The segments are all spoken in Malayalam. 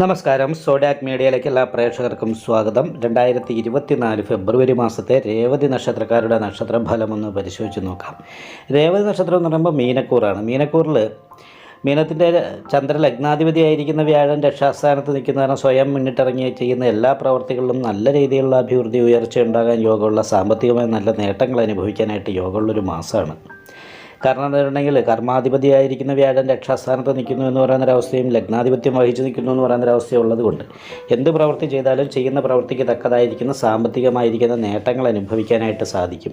നമസ്കാരം. സോഡാക് മീഡിയയിലേക്ക് എല്ലാ പ്രേക്ഷകർക്കും സ്വാഗതം. രണ്ടായിരത്തി ഇരുപത്തിനാല് ഫെബ്രുവരി മാസത്തെ രേവതി നക്ഷത്രക്കാരുടെ നക്ഷത്രഫലം ഒന്ന് പരിശോധിച്ച് നോക്കാം. രേവതി നക്ഷത്രം എന്ന് പറയുമ്പോൾ മീനക്കൂറാണ്. മീനക്കൂറിൽ മീനത്തിന്റെ ചന്ദ്രലഗ്നാധിപതി ആയിരിക്കുന്ന വ്യാഴൻ രക്ഷാസ്ഥാനത്ത് നിൽക്കുന്ന കാരണം സ്വയം മുന്നിട്ടിറങ്ങി ചെയ്യുന്ന എല്ലാ പ്രവർത്തികളിലും നല്ല രീതിയിലുള്ള അഭിവൃദ്ധി ഉയർച്ച ഉണ്ടാകാൻ യോഗമുള്ള സാമ്പത്തികമായ നല്ല നേട്ടങ്ങൾ അനുഭവിക്കാനായിട്ട് യോഗമുള്ളൊരു മാസമാണ്. കാരണം എന്ന് പറഞ്ഞിട്ടുണ്ടെങ്കിൽ കർമാധിപതിയായിരിക്കുന്ന വ്യാഴൻ രക്ഷാസ്ഥാനത്ത് നിൽക്കുന്നു എന്ന് പറയുന്നൊരവസ്ഥയും ലഗ്നാധിപത്യം വഹിച്ചു നിൽക്കുന്നു എന്ന് പറയുന്നൊരവസ്ഥയും ഉള്ളതുകൊണ്ട് എന്ത് പ്രവൃത്തി ചെയ്താലും ചെയ്യുന്ന പ്രവൃത്തിക്ക് തക്കതായിരിക്കുന്ന സാമ്പത്തികമായിരിക്കുന്ന നേട്ടങ്ങൾ അനുഭവിക്കാനായിട്ട് സാധിക്കും.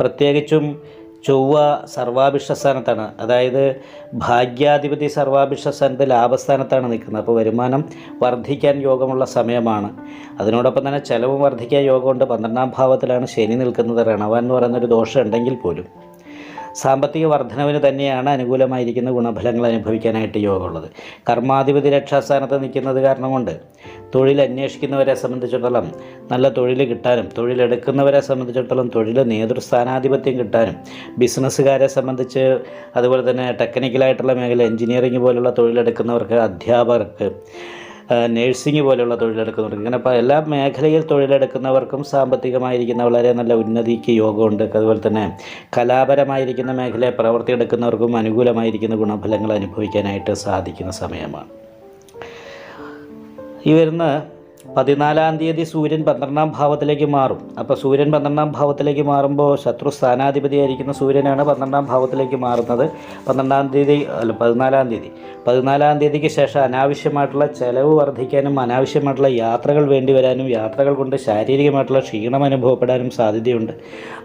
പ്രത്യേകിച്ചും ചൊവ്വ സർവാഭിഷ്ട സ്ഥാനത്താണ്. അതായത് ഭാഗ്യാധിപതി സർവാഭിഷ്ട സ്ഥാനത്ത് ലാഭസ്ഥാനത്താണ് നിൽക്കുന്നത്. അപ്പോൾ വരുമാനം വർദ്ധിക്കാൻ യോഗമുള്ള സമയമാണ്. അതിനോടൊപ്പം തന്നെ ചെലവും വർദ്ധിക്കാൻ യോഗമുണ്ട്. പന്ത്രണ്ടാം ഭാവത്തിലാണ് ശനി നിൽക്കുന്നത്. രണവാൻ എന്ന് പറയുന്നൊരു ദോഷം ഉണ്ടെങ്കിൽ പോലും. സാമ്പത്തിക വർധനവിന് തന്നെയാണ് അനുകൂലമായിരിക്കുന്ന ഗുണഫലങ്ങൾ അനുഭവിക്കാനായിട്ട് യോഗമുള്ളത്. കർമാധിപതി രക്ഷാസ്ഥാനത്ത് നിൽക്കുന്നത് കാരണം കൊണ്ട് തൊഴിൽ അന്വേഷിക്കുന്നവരെ സംബന്ധിച്ചിടത്തോളം നല്ല തൊഴിൽ കിട്ടാനും തൊഴിലെടുക്കുന്നവരെ സംബന്ധിച്ചിടത്തോളം തൊഴിൽ നേതൃസ്ഥാനാധിപത്യം കിട്ടാനും ബിസിനസ്സുകാരെ സംബന്ധിച്ച് അതുപോലെ തന്നെ ടെക്നിക്കലായിട്ടുള്ള മേഖല എഞ്ചിനീയറിംഗ് പോലുള്ള തൊഴിലെടുക്കുന്നവർക്ക് അധ്യാപകർക്ക് നേഴ്സിംഗ് പോലെയുള്ള തൊഴിലെടുക്കുന്നവർക്ക് ഇങ്ങനെ ഇപ്പോൾ എല്ലാ മേഖലയിൽ തൊഴിലെടുക്കുന്നവർക്കും സാമ്പത്തികമായിരിക്കുന്ന വളരെ നല്ല ഉന്നതിക്ക് യോഗമുണ്ട്. അതുപോലെ തന്നെ കലാപരമായിരിക്കുന്ന മേഖലയെ പ്രവർത്തിയെടുക്കുന്നവർക്കും അനുകൂലമായിരിക്കുന്ന ഗുണഫലങ്ങൾ അനുഭവിക്കാനായിട്ട് സാധിക്കുന്ന സമയമാണ്. ഈ വരുന്ന പതിനാലാം തീയതി സൂര്യൻ പന്ത്രണ്ടാം ഭാവത്തിലേക്ക് മാറും. അപ്പോൾ സൂര്യൻ പന്ത്രണ്ടാം ഭാവത്തിലേക്ക് മാറുമ്പോൾ ശത്രു സ്ഥാനാധിപതിയായിരിക്കുന്ന സൂര്യനാണ് പന്ത്രണ്ടാം ഭാവത്തിലേക്ക് മാറുന്നത്. പന്ത്രണ്ടാം തീയതി അല്ല പതിനാലാം തീയതി. പതിനാലാം തീയതിക്ക് ശേഷം അനാവശ്യമായിട്ടുള്ള ചെലവ് വർദ്ധിക്കാനും അനാവശ്യമായിട്ടുള്ള യാത്രകൾ വേണ്ടി വരാനും യാത്രകൾ കൊണ്ട് ശാരീരികമായിട്ടുള്ള ക്ഷീണം അനുഭവപ്പെടാനും സാധ്യതയുണ്ട്.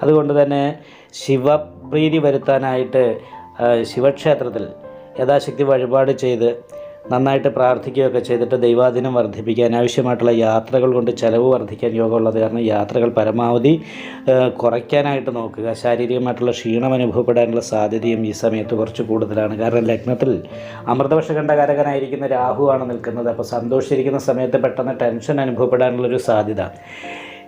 അതുകൊണ്ട് തന്നെ ശിവപ്രീതി വരുത്താനായിട്ട് ശിവക്ഷേത്രത്തിൽ യഥാശക്തി വഴിപാട് ചെയ്ത് നന്നായിട്ട് പ്രാർത്ഥിക്കുകയൊക്കെ ചെയ്തിട്ട് ദൈവാദിനം വർദ്ധിപ്പിക്കാൻ ആവശ്യമായിട്ടുള്ള യാത്രകൾ കൊണ്ട് ചിലവ് വർദ്ധിക്കാൻ യോഗമുള്ളത് കാരണം യാത്രകൾ പരമാവധി കുറയ്ക്കാനായിട്ട് നോക്കുക. ശാരീരികമായിട്ടുള്ള ക്ഷീണം അനുഭവപ്പെടാനുള്ള സാധ്യതയും ഈ സമയത്ത് കുറച്ച് കൂടുതലാണ്. കാരണം ലഗ്നത്തിൽ അമൃതവർഷകണ്ഠകാരകനായിരിക്കുന്ന രാഹുവാണ് നിൽക്കുന്നത്. അപ്പോൾ സന്തോഷിച്ചിരിക്കുന്ന സമയത്ത് പെട്ടെന്ന് ടെൻഷൻ അനുഭവപ്പെടാനുള്ളൊരു സാധ്യത.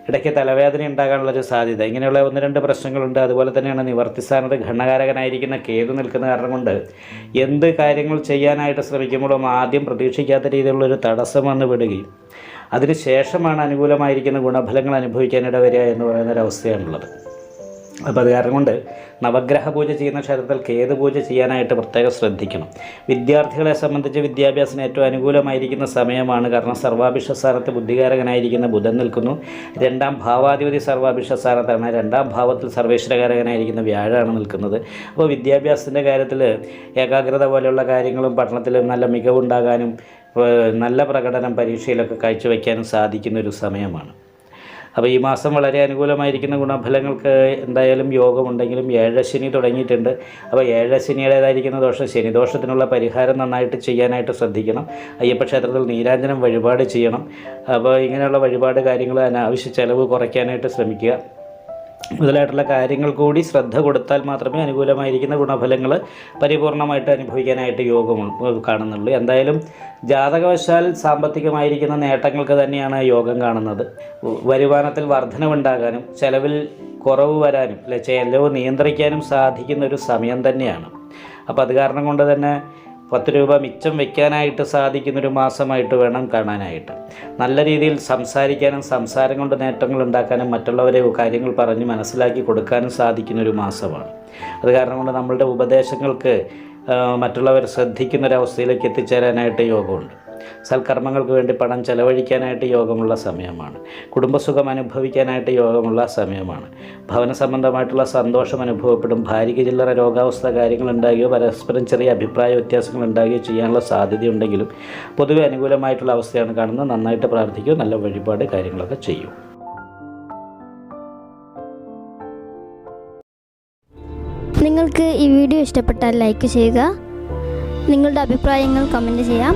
ഇടയ്ക്ക് തലവേദന ഉണ്ടാകാനുള്ളൊരു സാധ്യത. ഇങ്ങനെയുള്ള ഒന്ന് രണ്ട് പ്രശ്നങ്ങളുണ്ട്. അതുപോലെ തന്നെയാണ് നിവർത്തി സ്ഥാനത്ത് കേതു നിൽക്കുന്ന കാരണം കൊണ്ട് എന്ത് കാര്യങ്ങൾ ചെയ്യാനായിട്ട് ശ്രമിക്കുമ്പോഴും ആദ്യം പ്രതീക്ഷിക്കാത്ത രീതിയിലുള്ളൊരു തടസ്സം വന്ന് വിടുകയും അതിനുശേഷമാണ് അനുകൂലമായിരിക്കുന്ന ഗുണഫലങ്ങൾ അനുഭവിക്കാനിട വരിക എന്ന് പറയുന്ന ഒരവസ്ഥയാണുള്ളത് അപ്പോൾ അത് കാരണം കൊണ്ട് നവഗ്രഹ പൂജ ചെയ്യുന്ന ക്ഷേത്രത്തിൽ കേതു പൂജ ചെയ്യാനായിട്ട് പ്രത്യേകം ശ്രദ്ധിക്കണം. വിദ്യാർത്ഥികളെ സംബന്ധിച്ച് വിദ്യാഭ്യാസത്തിന് ഏറ്റവും അനുകൂലമായിരിക്കുന്ന സമയമാണ് കാരണം സർവാഭിഷ സ്ഥാനത്ത് ബുദ്ധികാരകനായിരിക്കുന്ന ബുധൻ നിൽക്കുന്നു. രണ്ടാം ഭാവാധിപതി സർവാഭിഷ സ്ഥാനത്താണ് രണ്ടാം ഭാവത്തിൽ സർവേശ്വരകാരകനായിരിക്കുന്ന വ്യാഴാണ് നിൽക്കുന്നത്. അപ്പോൾ വിദ്യാഭ്യാസത്തിന്റെ കാര്യത്തിൽ ഏകാഗ്രത പോലെയുള്ള കാര്യങ്ങളും പഠനത്തിൽ നല്ല മികവുണ്ടാകാനും നല്ല പ്രകടനം പരീക്ഷയിലൊക്കെ കാഴ്ചവെക്കാനും സാധിക്കുന്ന ഒരു സമയമാണ്. അപ്പോൾ ഈ മാസം വളരെ അനുകൂലമായിരിക്കുന്ന ഗുണഫലങ്ങൾക്ക് എന്തായാലും യോഗമുണ്ടെങ്കിലും ഏഴശനി തുടങ്ങിയിട്ടുണ്ട്. അപ്പോൾ ഏഴശനിയുടേതായിരിക്കുന്ന ദോഷം ശനിദോഷത്തിനുള്ള പരിഹാരം നന്നായിട്ട് ചെയ്യാനായിട്ട് ശ്രദ്ധിക്കണം. അയ്യപ്പ ക്ഷേത്രത്തിൽ നീരാഞ്ജനം വഴിപാട് ചെയ്യണം. അപ്പോൾ ഇങ്ങനെയുള്ള വഴിപാട് കാര്യങ്ങൾ അനാവശ്യ ചെലവ് കുറയ്ക്കാനായിട്ട് ശ്രമിക്കുക. മുതലായിട്ടുള്ള കാര്യങ്ങൾ കൂടി ശ്രദ്ധ കൊടുത്താൽ മാത്രമേ അനുകൂലമായിരിക്കുന്ന ഗുണഫലങ്ങൾ പരിപൂർണമായിട്ട് അനുഭവിക്കാനായിട്ട് യോഗം കാണുന്നുള്ളൂ. എന്തായാലും ജാതകവശാൽ സാമ്പത്തികമായിരിക്കുന്ന നേട്ടങ്ങൾക്ക് തന്നെയാണ് യോഗം കാണുന്നത്. വരുമാനത്തിൽ വർധനവുണ്ടാകാനും ചെലവിൽ കുറവ് വരാനും അല്ലെ ചെലവ് നിയന്ത്രിക്കാനും സാധിക്കുന്ന ഒരു സമയം തന്നെയാണ്. അപ്പോൾ അത് കാരണം കൊണ്ട് തന്നെ പത്ത് രൂപ മിച്ചം വെക്കാനായിട്ട് സാധിക്കുന്നൊരു മാസമായിട്ട് വേണം കാണാനായിട്ട്. നല്ല രീതിയിൽ സംസാരിക്കാനും സംസാരം കൊണ്ട് നേട്ടങ്ങൾ ഉണ്ടാക്കാനും മറ്റുള്ളവരെ കാര്യങ്ങൾ പറഞ്ഞ് മനസ്സിലാക്കി കൊടുക്കാനും സാധിക്കുന്നൊരു മാസമാണ്. അത് കാരണം കൊണ്ട് നമ്മളുടെ ഉപദേശങ്ങൾക്ക് മറ്റുള്ളവർ ശ്രദ്ധിക്കുന്നൊരവസ്ഥയിലേക്ക് എത്തിച്ചേരാനായിട്ട് യോഗമുണ്ട്. സൽക്കർമ്മങ്ങൾക്ക് വേണ്ടി പണം ചെലവഴിക്കാനായിട്ട് യോഗമുള്ള സമയമാണ്. കുടുംബസുഖം അനുഭവിക്കാനായിട്ട് യോഗമുള്ള സമയമാണ്. ഭവന സംബന്ധമായിട്ടുള്ള സന്തോഷം അനുഭവപ്പെടും. ഭാര്യയ്ക്ക് ചില്ലറ രോഗാവസ്ഥ കാര്യങ്ങൾ ഉണ്ടാകുകയോ പരസ്പരം ചെറിയ അഭിപ്രായ വ്യത്യാസങ്ങൾ ഉണ്ടാകുകയോ ചെയ്യാനുള്ള സാധ്യതയുണ്ടെങ്കിലും പൊതുവെ അനുകൂലമായിട്ടുള്ള അവസ്ഥയാണ് കാണുന്നത്. നന്നായിട്ട് പ്രാർത്ഥിക്കുക നല്ല വഴിപാട് കാര്യങ്ങളൊക്കെ ചെയ്യൂ. നിങ്ങൾക്ക് ഈ വീഡിയോ ഇഷ്ടപ്പെട്ടാൽ ലൈക്ക് ചെയ്യുക. നിങ്ങളുടെ അഭിപ്രായങ്ങൾ കമന്റ് ചെയ്യാം.